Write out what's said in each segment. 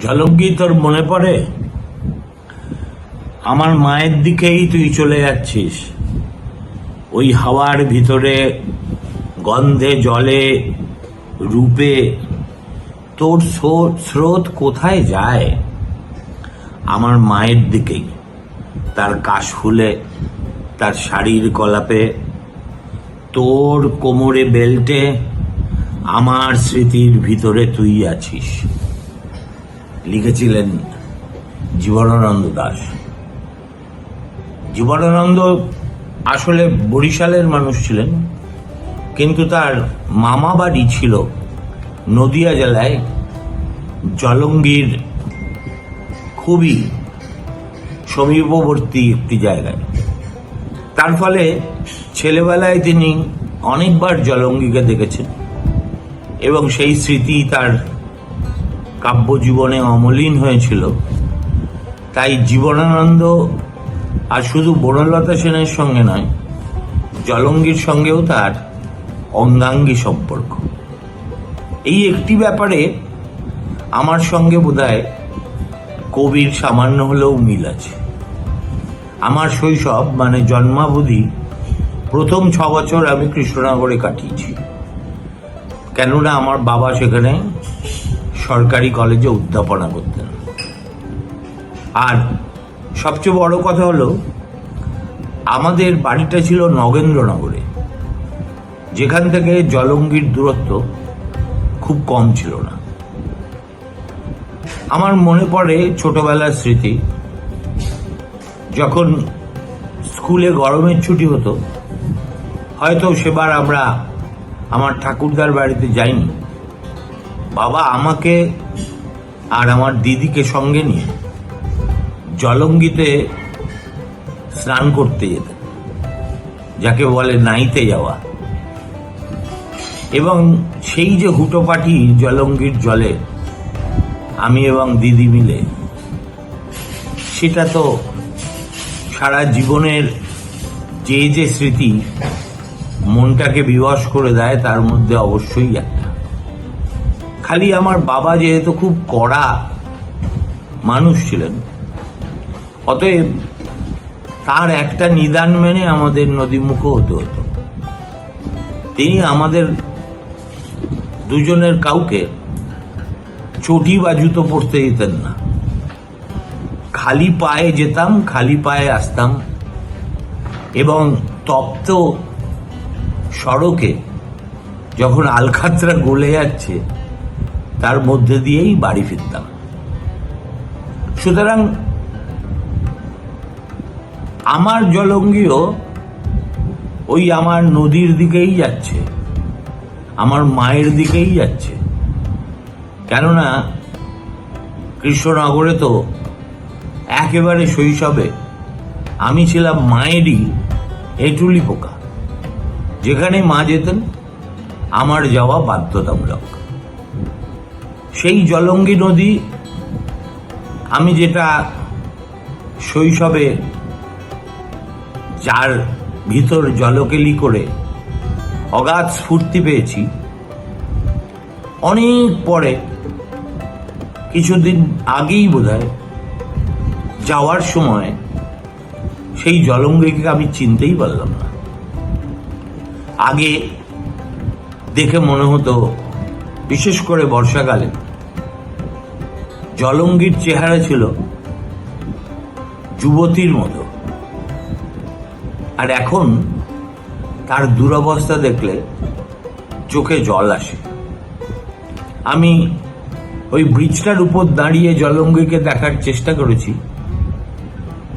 ঝলঙ্গি তোর মনে পড়ে? আমার মায়ের দিকেই তুই চলে যাচ্ছিস। ওই হাওয়ার ভিতরে, গন্ধে, জলে, রূপে তোর স্রো- স্রোত কোথায় যায়? আমার মায়ের দিকেই। তার কাশ ফুলে, তার শাড়ির কলাপে, তোর কোমরে বেল্টে আমার স্মৃতির ভিতরে তুই আছিস। লিখেছিলেন জীবনানন্দ দাস। জীবনানন্দ আসলে বরিশালের মানুষ ছিলেন, কিন্তু তার মামা বাড়ি ছিল নদিয়া জেলায় জলঙ্গির খুবই সমীপবর্তী একটি জায়গায়। তার ফলে ছেলেবেলায় তিনি অনেকবার জলঙ্গিকে দেখেছেন এবং সেই স্মৃতি তার কাব্যজীবনে অমলিন হয়েছিল। তাই জীবনানন্দ আর শুধু বনলতা সেনের সঙ্গে নয়, জলঙ্গির সঙ্গেও তার অঙ্গাঙ্গী সম্পর্ক। এই একটি ব্যাপারে আমার সঙ্গে বোধহয় কবির সামান্য হলেও মিল আছে। আমার শৈশব মানে জন্মাবধি, প্রথম ছ বছর আমি কৃষ্ণনগরে কাটিয়েছি। কেননা আমার বাবা সেখানে সরকারি কলেজে উদ্যাপনা করতেন আর সবচেয়ে বড় কথা হলো, আমাদের বাড়িটা ছিল নগেন্দ্রনগরে। যেখান থেকে জলঙ্গির দূরত্ব খুব কম ছিল না। আমার মনে পড়ে ছোটবেলার স্মৃতি। যখন স্কুলে গরমের ছুটি হতো, হয়তো সেবার আমরা আমার ঠাকুরদার বাড়িতে যাইনি। বাবা আমাকে আর আমার দিদিকে সঙ্গে নিয়ে জলঙ্গিতে স্নান করতে যেতেন, যাকে বলে নাইতে যাওয়া। এবং সেই যে হুটোপাটি জলঙ্গির জলে আমি এবং দিদি মিলে, সেটা তো সারা জীবনের যে যে স্মৃতি মনটাকে বিবশ করে দেয়, তার মধ্যে অবশ্যই একটা। খালি আমার বাবা যেহেতু খুব কড়া মানুষ ছিলেন, অতএব তার একটা নিদান মেনে আমাদের নদীমুখো হতে হতো। তিনি আমাদের দুজনের কাউকে চটি বা জুতো পরতে দিতেন না। খালি পায়ে যেতাম, খালি পায়ে আসতাম এবং তপ্ত সড়কে যখন আলখাতরা গলে যাচ্ছে তার মধ্যে দিয়েই বাড়ি ফিরতাম। সুতরাং আমার জলঙ্গিও ওই আমার নদীর দিকেই যাচ্ছে, আমার মায়ের দিকেই যাচ্ছে। কেননা কৃষ্ণনগরে তো একেবারে শৈশবে আমি ছিলাম মায়েরই এটুলি পোকা যেখানে মা যেতেন, আমার যাওয়া বাধ্যতামূলক। সেই জলঙ্গি নদী, আমি যেটা শৈশবে যার ভিতর জলকেলি করে অগাধ স্ফূর্তি পেয়েছি, অনেক পরে, কিছুদিন আগেই বোধহয় যাওয়ার সময় সেই জলঙ্গিকে আমি চিনতেই পারলাম না। আগে দেখে মনে হতো, বিশেষ করে বর্ষাকালে জলঙ্গির চেহারা ছিল যুবতীর মতো। আর এখন তার দুরবস্থা দেখলে চোখে জল আসে। আমি ওই ব্রিজটার উপর দাঁড়িয়ে জলঙ্গিকে দেখার চেষ্টা করেছি,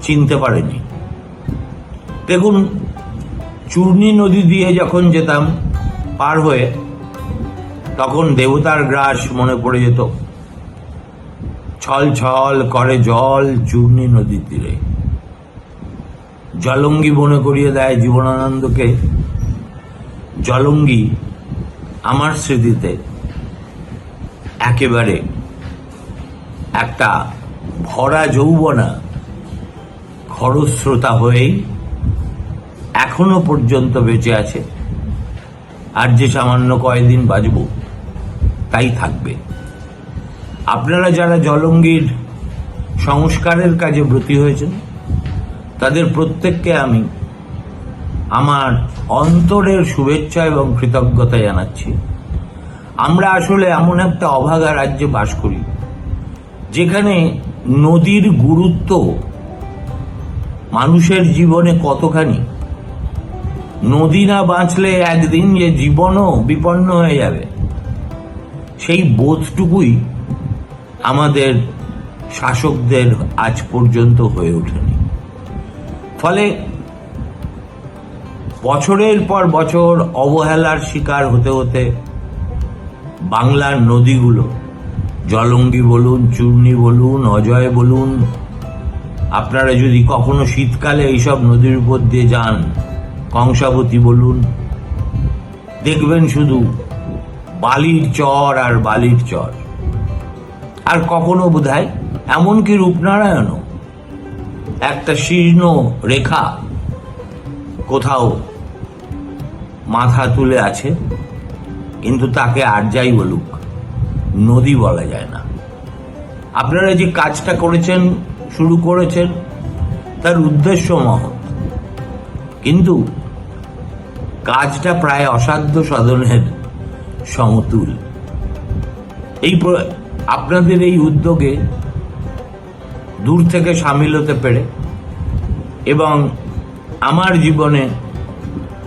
চিনতে পারেনি। দেখুন, চূর্ণী নদী দিয়ে যখন যেতাম পার হয়ে, তখন দেবতার গ্রাস মনে পড়ে যেত। ছল ছল করে জল চূর্ণী নদীর তীরে। জলঙ্গি মনে করিয়ে দেয় জীবনানন্দকে। জলঙ্গি আমার স্মৃতিতে একেবারে একটা ভরা যৌবনা, খরস্রোতা হয়েই এখনও পর্যন্ত বেঁচে আছে। আর যে সামান্য কয়দিন বাঁচব, তাই থাকবে। আপনারা যারা জলঙ্গির সংস্কারের কাজে ব্রতী হয়েছেন, তাদের প্রত্যেককে আমি আমার অন্তরের শুভেচ্ছা এবং কৃতজ্ঞতা জানাচ্ছি। আমরা আসলে এমন একটা অভাগা রাজ্যে বাস করি, যেখানে নদীর গুরুত্ব মানুষের জীবনে কতখানি। নদী না বাঁচলে একদিন যে জীবনও বিপন্ন হয়ে যাবে। সেই বোধটুকুই আমাদের শাসকদের আজ পর্যন্ত হয়ে ওঠেনি। ফলে বছরের পর বছর অবহেলার শিকার হতে হতে বাংলার নদীগুলো, জলঙ্গি বলুন, চূর্ণি বলুন, অজয় বলুন, আপনারা যদি কখনো শীতকালে এইসব নদীর উপর দিয়ে যান, কংসাবতী বলুন, দেখবেন শুধু বালির চর আর বালির চর। আর কখনো বোধ হয় এমনকি রূপনারায়ণও। একটা শীর্ণ রেখা কোথাও মাথা তুলে আছে, কিন্তু তাকে আর যাই বলুক, নদী বলা যায় না। আপনারা যে কাজটা করেছেন, শুরু করেছেন, তার উদ্দেশ্য মহৎ। কিন্তু কাজটা প্রায় অসাধ্য সাধনের সমতুল। এই আপনাদের এই উদ্যোগে দূর থেকে সামিল হতে পেরে এবং আমার জীবনে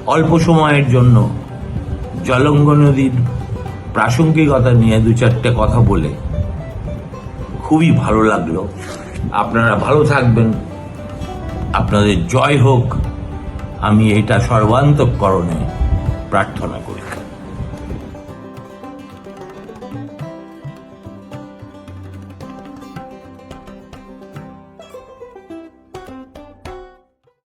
অল্প সময়ের জন্য জলঙ্গ নদীর প্রাসঙ্গিকতা নিয়ে দু চারটে কথা বলে খুবই ভালো লাগল। আপনারা ভালো থাকবেন। আপনাদের জয় হোক। আমি এটা সর্বান্তকরণে প্রার্থনা করি।